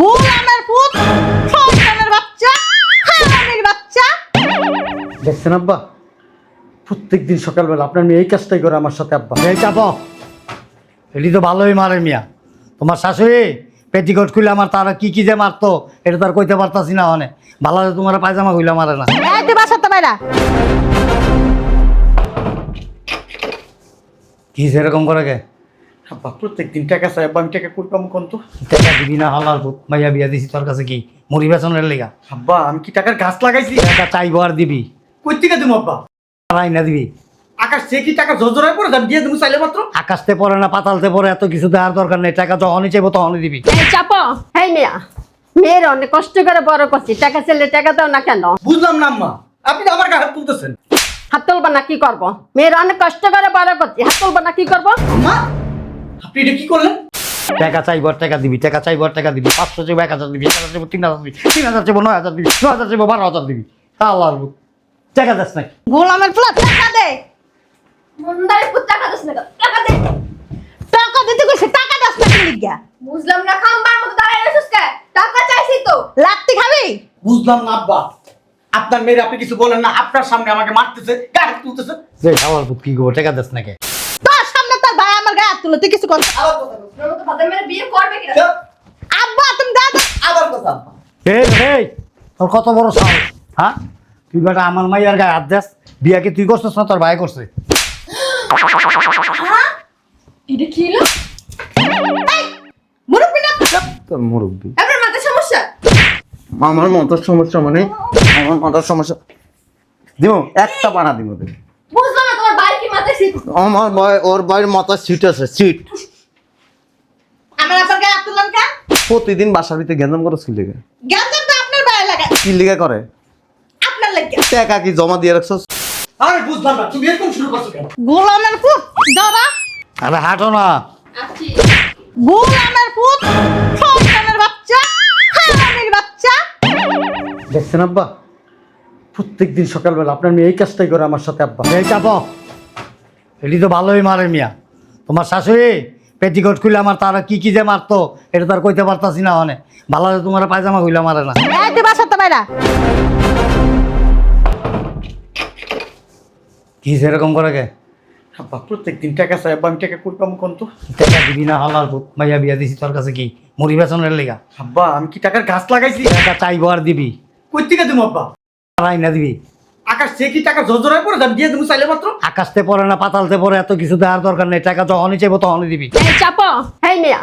গোলামের পুত শয়তানের বাচ্চা হারামির বাচ্চা। দেখছেন আব্বা? প্রত্যেক দিন সকালবেলা আপনার মেয়ে এই কাজটাই করে আমার সাথে আব্বা। এই চাপ এটি তো ভালোই মারে মিয়া। তোমার শাশুড়ি পেটিকোট খুলে আমার তারা কি কি যে মারতো এটা তো আর কইতে পারতাছি না অনেক ভালো তোমার পায়জামা খুলে মারে না। এই তুই বাসাতে বাইরা। কি সেরকম করে গে আব্বা প্রত্যেক দিন টাকা চাই আব্বা আমি টাকা পাবো কোন তো? টাকা দিবি না মাইয়া বিয়া দিছি তোর কাছে কি? মুড়ি লেগা। আব্বা আমি কি টাকার গাছ লাগাইছি? টাকা চাইব আর দিবি। কই থেকে দেবো আব্বা? আড়াই না দিবি। আকাশ সে কি টাকা জোজরায় পড়ে? যান দিয়ে দেবো চাইলে মাত্র। আকাশতে পড়ে না পাতালতে পড়ে এত কিছু দেওয়ার দরকার নেই। টাকা যখনই চাইব তখনই দিবি। এই চাপ হেই মিয়া মেয়ের অনেক কষ্ট করে বড় করছি। টাকা চাইলে টাকা দাও না কেন? বুঝলাম না আম্মা। আপনি তো আমার গায়ে হাত তুলতেছেন। হাত তুলবা না কি করব? মেয়ের অনেক কষ্ট করে বড় করছি। হাত তুলবা না কি করব? আম্মা আপনি এটা কি করলেন? টাকা চাইব আর টাকা দিবি টাকা চাইব টাকা দিবি পাঁচশো চাইব এক হাজার দিবি এক হাজার চাইব তিন হাজার দিবি তিন হাজার চাইব নয় হাজার দিবি নয় হাজার চাইব বারো হাজার দিবি। আল্লাহ টাকা দেস নাকি? গোলামের টাকা দে। মন্দারে পুত টাকা দিস না টাকা দে। টাকা দিতে কইছে টাকা দাস না লিগা? বুঝলাম না খাম্বার মতো দাঁড়ায় কে? টাকা চাইছি তো। লাত্তি খাবি? বুঝলাম না আব্বা। আপনার মেয়ের আপনি কিছু বলেন না আপনার সামনে আমাকে মারতেছে হাত তুলতেছে। যে আমার পুত কি করব টাকা দেস নাকি তোর সামনে তোর ভাই আমার গায়ে হাত তুলো তুই কিছু কর আব্বা তুমি দাও তো। আবার কথা এই এই। তোর কত বড় সাহস? হ্যাঁ? তুই বেটা আমার মাইয়ার গায়ে হাত দেস। বিয়া কি তুই করছিস না তোর ভাই করছে? এটা কি হলো? মুরব্বি না? তোর মুরব্বী। আপনার মাথায় সমস্যা? আমার মাথার সমস্যা মানে? আমার মাথার সমস্যা। দিব একটা বানা দিব তোকে। বুঝলাম না তোমার বাড়ি কি মাথায় শীত আমার ভাই ওর ভাইয়ের মাথার সিট আছে সিট আমার আবার গায়ে হাত কেন? প্রতিদিন বাসার ভিতরে গেঞ্জাম করে ছিল লেগে গেঞ্জাম তো আপনার গায়ে লাগে। কি লেগে করে। আপনার লাগে। টাকা কি জমা দিয়ে রাখছো আরে বুঝলাম না তুমি এরকম শুরু করছ কেন? গোলামের পুত দাঁড়া আরে হাঁটো না। গোলামের পুত শয়তানের বাচ্চা হারামির বাচ্চা। দেখছেন আব্বা? প্রত্যেক দিন সকালবেলা আপনার মেয়ে এই কাজটাই করে আমার সাথে আব্বা। এই চাপ এটি তো ভালোই মারে মিয়া। তোমার শাশুড়ি পেটিকোট খুলে আমার তারা কি কি যে মারতো এটা তো আর কইতে পারতাছি না অনেক ভালো তোমার পায়জামা খুলে মারে না। বাইরা কি সেরকম করে গে আব্বা প্রত্যেক দিন টাকা চাই আব্বা আমি টাকা পাবো কোন তো? টাকা দিবি না হালার পুত মাইয়া বিয়া দিছি তোর কাছে কি? মুড়ি বেসনের লেগা। আব্বা আমি কি টাকার গাছ লাগাইছি? টাকা চাইব আর দিবি। কই থেকে দেবো আব্বা? আড়াই না দিবি। আকাশ সে কি টাকা জোজরায় পড়ে? যান দিয়ে দেবো চাইলে মাত্র। আকাশতে পড়ে না পাতালতে পড়ে এত কিছু দেওয়ার দরকার নেই। টাকা যখনই চাইব তখনই দিবি। এই চাপ। হেই মিয়া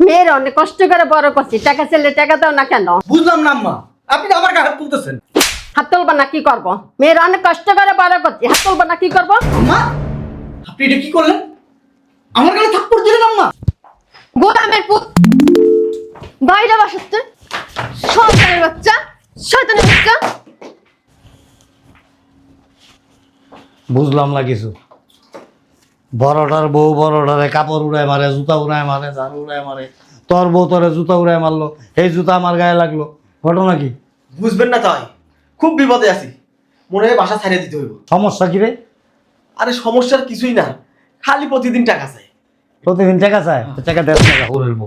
মেয়ের অনেক কষ্ট করে বড় করছি। টাকা চাইলে টাকা দাও না কেন? বুঝলাম না আম্মা। আপনি তো আমার গায়ে হাত তুলতেছেন। হাত তুলবা না কি করব? মেয়ের অনেক কষ্ট করে বড় করছি। হাত তুলবা না কি করব? আম্মা আপনি এটা কি করলেন? আমার গায়ে থাপ্পড় দিলেন আম্মা। গোদামের পুত। বাইরে বাসাতে শয়তানের বাচ্চা শয়তানের বাচ্চা। বুঝলাম না কিছু। বড়টার বউ বড়টারে কাপড় উড়ায় মারে জুতা উড়ায় মারে ঝাড়ু উড়ায় মারে। তোর বউ তোরে জুতা উড়ায় মারলো এই জুতা আমার গায়ে লাগল। ঘটনা কি? বুঝবেন না তাই। খুব বিপদে আছি। মনে হয় বাসা ছাড়িয়ে দিতে হইব। সমস্যা কি রে? আরে সমস্যার কিছুই না। খালি প্রতিদিন টাকা চাই। প্রতিদিন টাকা চায় টাকা দেড় টাকা হুরের বউ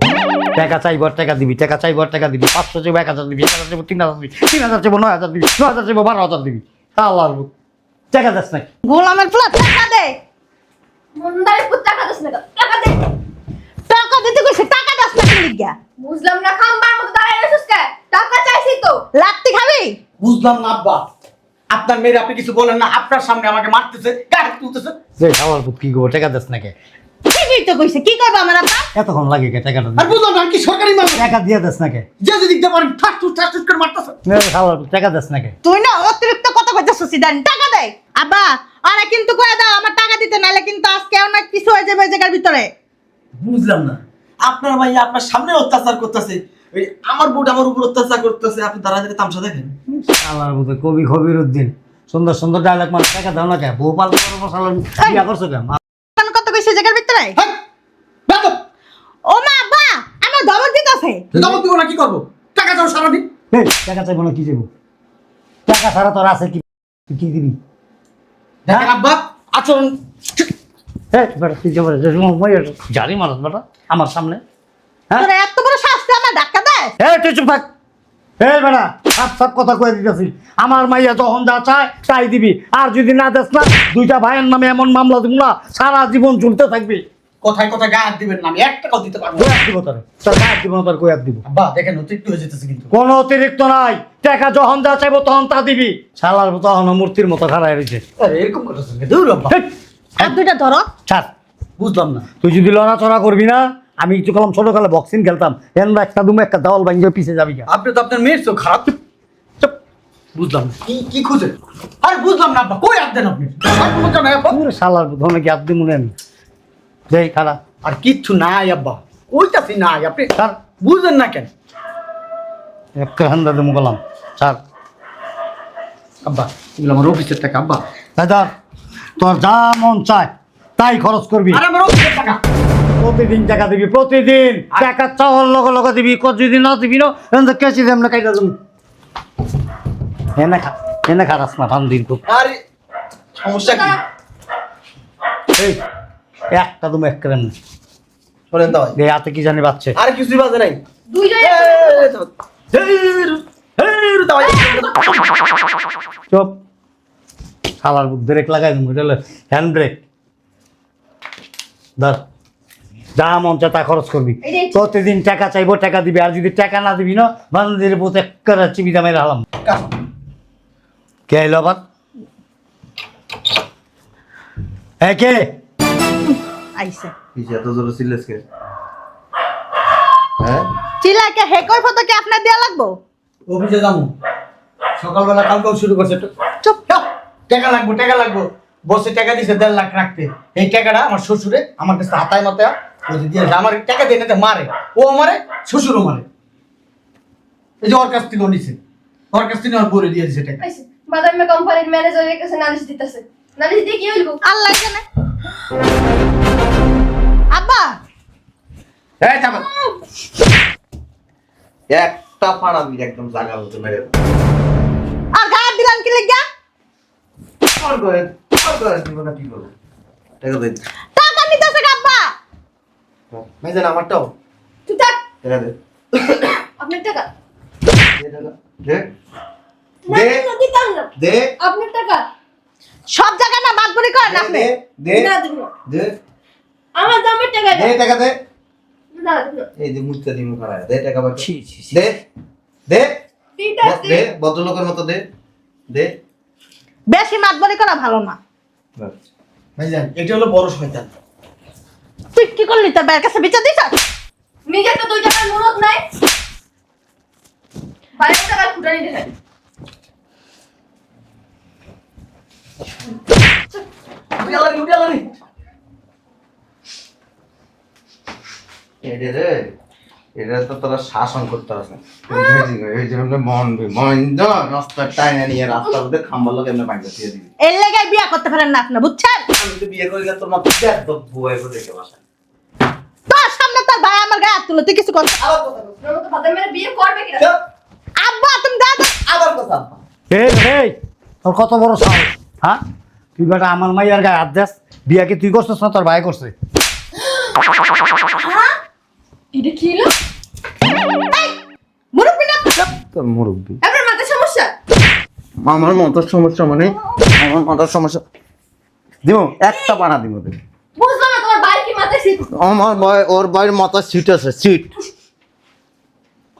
টাকা চাইব টাকা দিবি টাকা চাইব টাকা দিবি। পাঁচশো চাইব এক হাজার দিবি এক হাজার চাইব তিন হাজার দিবি তিন হাজার চাইব নয় হাজার দিবি নয় হাজার চাইব বারো হাজার দিবি। আল্লাহ টাকা দেস নাকি? গোলামের পুত টাকা দে। মন্দারে পুত টাকা দিস না টাকা দে। টাকা দিতে কইছে টাকা দাস না কি লিগা বুঝলাম না খাম্বার মতো দাঁড়ায় রয়েছিস কে? টাকা চাইছি তো। লাত্তি খাবি? বুঝলাম না আব্বা। আপনার মেয়ের আপনি কিছু বলেন না আপনার সামনে আমাকে মারতেছে গাড়ি তুলতেছে। যে আমার পুত কি করব টাকা দাস নাকি? ঠিকই তো কইছে কি করবে আমার আপা এতক্ষণ লাগে কে টাকাটা আর বুঝলাম না কি সরকারি মানুষ টাকা দিয়ে দেস নাকি যে যদি দিতে পারেন ঠাস টুস ঠাস টুস করে মারতেছে। টাকা দেস নাকি তুই না অতিরিক্ত কথা কইতেছিস সিদান। টাকা দে। আব্বা আরে কিন্তু কয়ে দাও আমার টাকা দিতে নাইলে কিন্তু আজকে অনেক কিছু হয়ে যাবে জায়গার ভিতরে। বুঝলাম না। আপনার ভাই আপনার সামনে অত্যাচার করতেছে। আমার বোট আমার উপর অত্যাচার করতেছে। আপনি দাঁড়া দাঁড়িয়ে তামসা দেখেন। আল্লাহর মতো কবি খবির উদ্দিন সুন্দর সুন্দর ডায়লগ মানে টাকা দাও না কে? বউ পাল করছ কেন আমি কত কইছে এই জায়গার ভিতরে? হ্যাঁ ও মা আব্বা আমার ধমক দিতেছে। জবাব দিব না কি করব? টাকা চাও সারাদিন? এই টাকা চাইব না কি চাইব? টাকা ছাড়া তোর আছে কি? কি দিবি? দেখেন আব্বা। আচরণ এই বেটা তুই যাব জারি মারত বেটা। আমার সামনে। হ্যাঁ? এত বড় শাস্তি আমার ধাক্কা দেয় দেয় এই তুই চুপ থাক। এই বেড়া সাপ সাপ কথা কয়ে দিতেছি। আমার মাইয়া যখন যা চায় তাই দিবি। আর যদি না দেস না দুইটা ভাইয়ের নামে এমন মামলা দিব না সারা জীবন থাকবি। কোথায় কোথায় গায়ে হাত দিবেন না আমি এক টাকাও দিতে পারব কয়াত দিব তোর। তোর গায়ে দিব না তোর কয়াত দিব। আব্বা দেখেন অতিরিক্ত হয়ে যেতেছে কিন্তু। কোনো অতিরিক্ত নাই। টাকা যখন যা চাইব তখন তা দিবি। শালার তখন মূর্তির মতো খাড়াই রয়েছে। আরে এরকম করতেছেন দূর আব্বা। হাত দুইটা ধরো। ছাড়। বুঝলাম না। তুই যদি লড়াচড়া করবি না আমি কিছু করলাম ছোটকালে বক্সিং খেলতাম। এনরা একটা দুমে একটা দেওয়াল ভাঙিয়ে পিছে যাবি আপনি তো আপনার মেয়ের তো খারাপ। বুঝলাম না। কি কি খুঁজে? আরে বুঝলাম না কই আপনি? আর শালার ধনে কি মনে আমি? যাই কিচ্ছু নাই আব্বা। কইতাছি নাই আপনি ছাড় বুঝেন না কেন? একটা হান্দা দেবো গেলাম। ছাড় আব্বা এগুলো আমার অফিসের টাকা আব্বা। দাদার তোর যা মন চায় তাই খরচ করবি। আরে আমার অফিসের টাকা। প্রতিদিন টাকা দিবি প্রতিদিন টাকা চাওয়ার লগে লগে দিবি কত যদি না দিবি না কেসি দেম না কাইটা দেবো খা খারাস না ভান্দির খুব আরে সমস্যা কি এই একটা তুমি এক কেন শোনেন তো ভাই হাতে কি জানি বাচ্চে আর কিছুই বাজে নাই চুপ খালার বুক ব্রেক লাগাই হ্যান্ড ব্রেক ধর যা মন চায় তা খরচ করবি। প্রতিদিন টাকা চাইব টাকা দিবি আর যদি টাকা না দিবি না বান্ধবীর বুথ এক করে চিবিটা মেরে হালাম কে এলো আবার? এ কে? আইসে এত জোরে সিলেস কে? হ্যাঁ? চিলাকে হেকর ফটো কি আপনার দেয়া লাগবো? অফিসে যাব। সকালবেলা কালকেও শুরু করছে। চুপ। টাকা লাগবো টাকা লাগবো। বসে টাকা দিছে দেড় লাখ রাখতে। এই টাকাটা আমার শ্বশুরে আমার কাছে হাতায় মাথায় আমার টাকা দিয়ে নিতে মারে। ও মারে শ্বশুরও মারে। এই যে ওর কাছ থেকে নিছে। ওর কাছ থেকে আমার বলে দিয়ে দিছে টাকা। বাদামে কোম্পানির ম্যানেজারের কাছে নালিশ দিতেছে। নালিশ দিয়ে কি হইব আল্লাহ জানে আব্বা! এই থামো। একটা ফাড়া দিবি একদম জায়গা মতো মেরে আর গায়ে দিলাম কি লেগা? আর করে আর করে দিব না কি করব? টাকা দে টাকা নিতেছে গা আব্বা মেজেন আমারটাও। তুই থাক। টাকা দে। আপনার টাকা। দে টাকা। দে। না দে। দে। আপনার টাকা। সব জায়গায় না বাদবুরি করেন আপনি। দে দে। না দে। আমার দামের টাকা দে টাকা দে। এই যে মুখটা দিমু খারাপ দে টাকা বাকি। দে। দে। দিতাছি দে। ভদ্রলোকের মতো দে। দে। বেশি মাতবরি করা ভালো না। মেজেন এটা হলো বড় শয়তান। তুই কি করলি? তোর কাছে বিচার নিজে তো দুই টাকার মুরত নাই। ফুটানি এটা তো তোরা শাসন করতে আছে এই যে মন নষ্ট টাইনে নিয়ে রাস্তার মধ্যে খাম্বার লোক এমনি বাইরে দিয়ে দিবি। এর লেগে বিয়া করতে পারেন না আপনি বুঝছেন? আমি তো বিয়ে করে দেখে বাসা তোর সামনে তোর ভাই আমার গায়ে হাত তুলো তুই কিছু কর। আব্বা তুমি দাদা আবার কথা বল। এই এই তোর কত বড় সাহস। হ্যাঁ? তুই বেটা আমার মাইয়ার গায়ে হাত দেস। বিয়া কি তুই করছিস না তোর ভাই করছে? এটা কি হলো? মুরব্বী না? তোর মুরব্বী। আপনার মাথায় সমস্যা? আমার মাথার সমস্যা মানে? আমার মাথার সমস্যা। দিব একটা বানা দিব তোকে। বুঝলাম না তোমার বাইরে কি মাথায় শীত আমার ভাই ওর ভাইয়ের মাথার সিট আছে সিট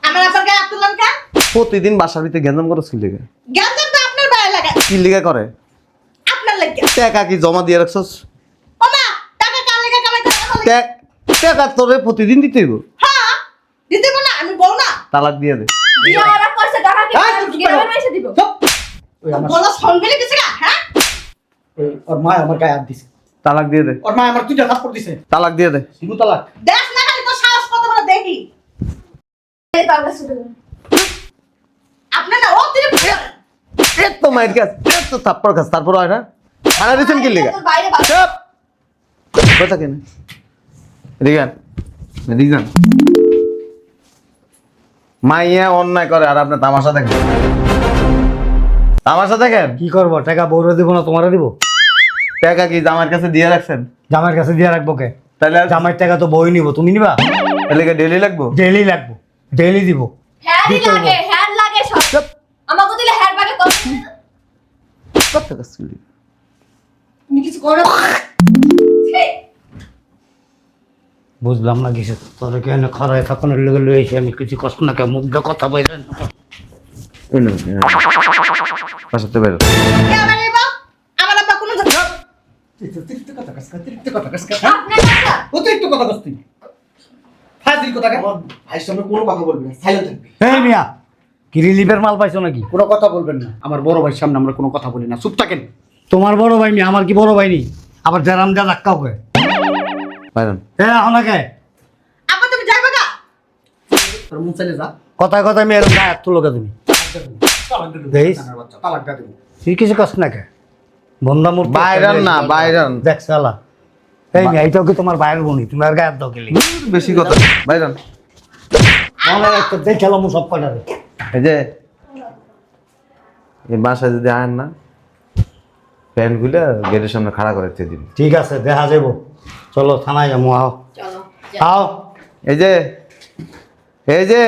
আমার আব্বার গায়ে হাত তুললাম কেন? প্রতিদিন বাসার ভিতরে গেঞ্জাম করে ছিল লেগে জ্ঞান তো আপনার ভাই লাগে। কি লিগা করে? আপনার লাগে। টাকা কি জমা দিয়ে রাখছস? ও মা টাকা কার লেগে কামাই করে আমার লাগে? ট্যাক- টাকা তোরে প্রতিদিন দিতে হইব। হ্যাঁ দিতে না আমি বল না। তালাক দিয়ে দে। বিয়ে ওরা করছে টাকা কি। গ্রামের মাইসে দিব। বলা সঙ্গে কিছু গা হ্যাঁ? ওর মা আমার গায়ে হাত দিছে। তালাক দিয়ে দে। ওর মা আমার দুইটা হাত দিছে। তালাক দিয়ে দে। শিবু তালাক। দেখ না খালি তোর সাহস কত বড় দেখি। এই পাগলা ছুটে আপনি না অতিরিক্ত এত তো মায়ের কাছ এত থাপ্পড় খাস তারপর হয় না? খানা দিচ্ছেন কি লিগা? তোর বাইরে বাস। চুপ! কথা কেন রিগান রিগান মাইয়া অন্যায় করে আর আপনি তামাশা দেখেন। তামাশা দেখেন? কি করব? টাকা বউরে দিব না তোমারে দিব? টাকা কি জামার কাছে দিয়ে রাখছেন? জামাইয়ের কাছে দিয়ে রাখব কে? তাহলে জামাইয়ের টাকা তো বই নিব তুমি নিবা? এলাকা ডেলি লাগবো? ডেলি লাগবো ডেইলি দিব। হ্যারই দিতে হইবো। লাগে হ্যার লাগে সব। আমাকে দিলে হ্যার লাগে কত কত টাকা চুরি তুমি কিছু করো? ছি! বুঝলাম না কিছু। তোর কেন খরায় থাকুনের লেগে লয়েছি আমি কিছু কষ্ট না মুখ দিয়ে কথা বললেন বাসাতে বেরো। কে আমার অতিরিক্ত কথা কাজ অতিরিক্ত কথা কাজ? আপনার বাসা অতিরিক্ত কথা কাজ তুই ফাজিল কথা কাজ আমার ভাইয়ের সামনে কোনো কথা বলবি না সাইলেন্ট থাকবি এই মিয়া কি রিলিফের মাল পাইছো নাকি কোনো কথা বলবেন না আমার বড় ভাইয়ের সামনে আমরা কোনো কথা বলি না। চুপ থাকেন। তোমার বড় ভাই মিয়া আমার কি বড় ভাই নি? আবার জারাম যা ধাক্কা হবে। বাইরন এ তুমি যাইবে গা। তোর চাইলে যা। কথায় কথায় মেয়ের গায়ে তুলো তুমি। দেখিস? তুই কিছু কষ্ট না কে? বন্ধা মূর্তি বাইরন না বাইরন। দেখ সালা এই মেয়ে এইটাও কি তোমার বাইরের বনি? তুমি আর গায়ের দাও গেলি বেশি কথা। বাইরন। মনে রাখতো দেখালাম সব কটারে এই যে এই বাসায় যদি আয়েন না প্যান্টগুলো গেটের সামনে খাড়া করে দিবি। ঠিক আছে দেখা যাব। চলো থানায় যাব আও। আও। এই যে এই যে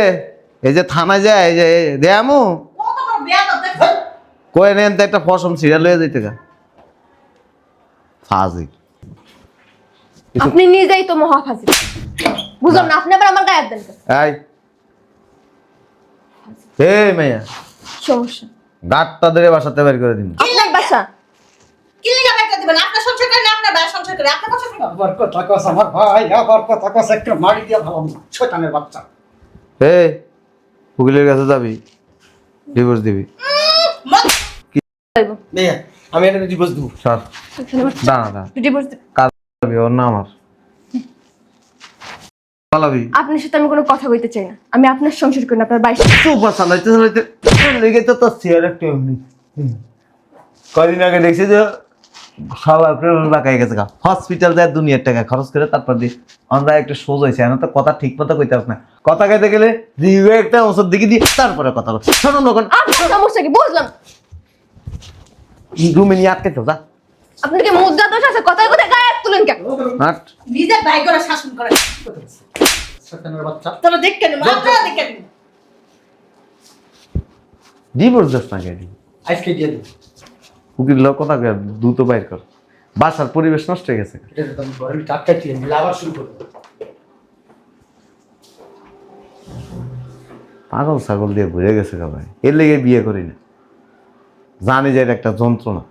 এই যে থানায় যায় এই যে দেয়ামু কয়ে নেন তো একটা ফসম সিরিয়াল হয়ে যাইতে গা ফাজি আপনি নিজেই তো মহাফাজি বুঝলাম না। আপনি আবার আমার গায়ে হাত দেন কেন? এই। হে মেয়া। সমস্যা। গাটটা ধরে বাসাতে বের করে দিন। আপনার বাসা? কি লিগা ব্যাগটা দিবেন? আপনার সংসার করেন আপনার ভাই সংসার করে? আপনার কথা শুনো আবার কথা কস আমার ভাই আবার কথা কস একটা মারি দিয়া ভালো শয়তানের বাচ্চা। হে উকিলের কাছে যাবি ডিভোর্স দিবি। মেয়ে আমি এটা ডিভোর্স দেবো। সর দাঁড়া দাঁড়া। ডিভোর্স কাজ ওর না আমার পালাবি আপনার সাথে আমি কোনো কথা বলতে চাই না। আমি আপনার সংসার করি না আপনার বাইশ চুপ আর চালাইতে চালাইতে। লেগে তো তোর চেয়ার একটু এমনি। কদিন আগে দেখছি যে সবার গেছে গা। হসপিটাল যায় দুনিয়ার টাকা খরচ করে তারপর দিয়ে আমরা একটা সোজ হয়েছে এখন তো কথা ঠিক মতো কইতে না। কথা কইতে গেলে একটা ওষুধ দিকে দিয়ে তারপরে কথা বল শোনো আপনার সমস্যা কি? বুঝলাম। রুমে নিয়ে আটকে তো যা। আপনার কি মুদ্রা দোষ আছে? কথায় কথায় গায়ে হাত তুলেন কেন? হাট নিজের ভাই করে শাসন করে শয়তানের বাচ্চা। তোরা দেখতে নিবো আপনারা দেখতে নিবো। ডিভোর্স দাস না গেলি আজকে দিয়ে দেবো উকিল লোক কথা দ্রুত বাইর কর। বাসার পরিবেশ নষ্ট হয়ে গেছে। এটা তো আমি ঘরের টাটকা দিয়ে দিলে শুরু করব। পাগল ছাগল দিয়ে ঘুরে গেছে এর লেগে বিয়ে করি না জানি যে এটা একটা যন্ত্রণা।